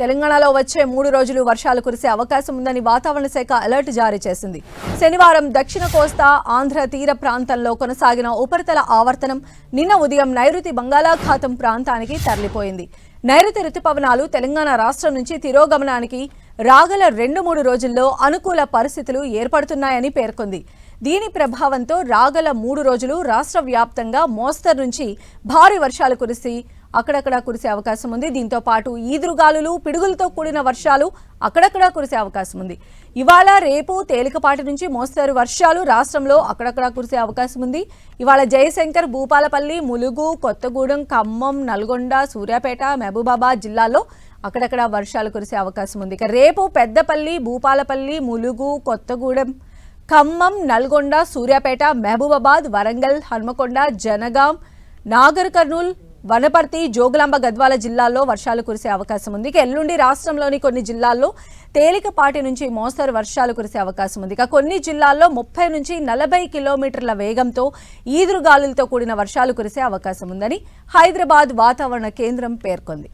తెలంగాణలో వచ్చే మూడు రోజులు వర్షాలు కురిసే అవకాశం ఉందని వాతావరణ శాఖ అలర్ట్ జారీ చేసింది. శనివారం దక్షిణ కోస్తా ఆంధ్ర తీర ప్రాంతంలో కొనసాగిన ఉపరితల ఆవర్తనం నిన్న ఉదయం నైరుతి బంగాళాఖాతం ప్రాంతానికి తరలిపోయింది. నైరుతి రుతుపవనాలు తెలంగాణ రాష్ట్రం నుంచి తిరోగమనానికి రాగల రెండు మూడు రోజుల్లో అనుకూల పరిస్థితులు ఏర్పడుతున్నాయని పేర్కొంది. దీని ప్రభావంతో రాగల మూడు రోజులు రాష్ట్ర వ్యాప్తంగా మోస్తరు నుంచి భారీ వర్షాలు కురిసి అక్కడక్కడ కురిసే అవకాశం ఉంది. దీంతో పాటు ఈదురుగాలులు పిడుగులతో కూడిన వర్షాలు అక్కడక్కడ కురిసే అవకాశం ఉంది. ఇవాళ రేపు తేలికపాటి నుంచి మోస్తారు వర్షాలు రాష్ట్రంలో అక్కడక్కడ కురిసే అవకాశం ఉంది. ఇవాళ జయశంకర్ భూపాలపల్లి ములుగు కొత్తగూడెం ఖమ్మం నల్గొండ సూర్యాపేట మహబూబాబాద్ జిల్లాల్లో అక్కడక్కడ వర్షాలు కురిసే అవకాశం ఉంది. ఇక రేపు పెద్దపల్లి భూపాలపల్లి ములుగు కొత్తగూడెం ఖమ్మం నల్గొండ సూర్యాపేట మహబూబాబాద్ వరంగల్ హన్మకొండ జనగాం నాగర్ కర్నూల్ వనపర్తి జోగులాంబ గద్వాల జిల్లాల్లో వర్షాలు కురిసే అవకాశం ఉంది. ఇక ఎల్లుండి రాష్ట్రంలోని కొన్ని జిల్లాల్లో తేలికపాటి నుంచి మోస్తరు వర్షాలు కురిసే అవకాశం ఉంది. ఇక కొన్ని జిల్లాల్లో ముప్పై నుంచి నలభై కిలోమీటర్ల వేగంతో ఈదురుగాలులతో కూడిన వర్షాలు కురిసే అవకాశం ఉందని హైదరాబాద్ వాతావరణ కేంద్రం పేర్కొంది.